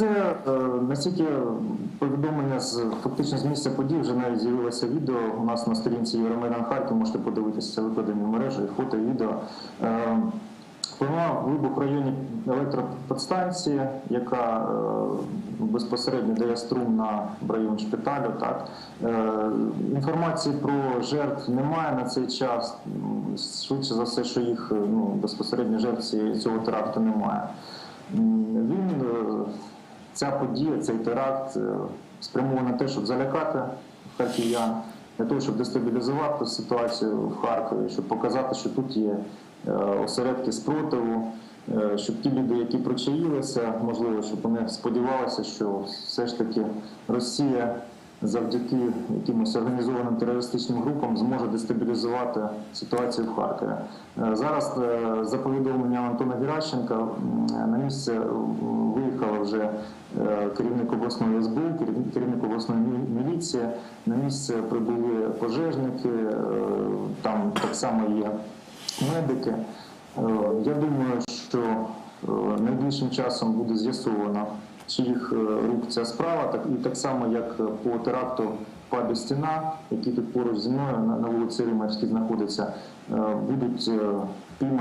Це е, настільки повідомлення з фактично з місця подій вже навіть з'явилося відео. У нас на сторінці Євромайдан Харків можете подивитися це викладені в мережі, фото, відео. Е, Планував вибух в районі електроподстанції, яка е, безпосередньо дає струм на район шпиталю. Так Е, інформації про жертв немає на цей час. Швидше за все, що їх е, ну безпосередньо жертв цього теракту немає. Він е, ця подія, цей теракт е, спрямований на те, щоб залякати харків'ян, для того, щоб дестабілізувати ситуацію в Харкові, щоб показати, що тут є е, осередки спротиву, е, щоб ті люди, які причаїлися, можливо, щоб вони сподівалися, що все ж таки Росія завдяки якимось організованим терористичним групам зможе дестабілізувати ситуацію в Харкові. Зараз за повідомленням Антона Геращенка на місце м, вже е, керівник обласної СБУ, керівник обласної міліції. На місце прибули пожежники, е, там так само є медики. Е, Я думаю, що найближчим часом буде з'ясовано, чиїх рук ця справа, так і так само, як по теракту в пабі Стіна, який тут поруч зі мною на, вулиці Римарській знаходиться, будуть піймані.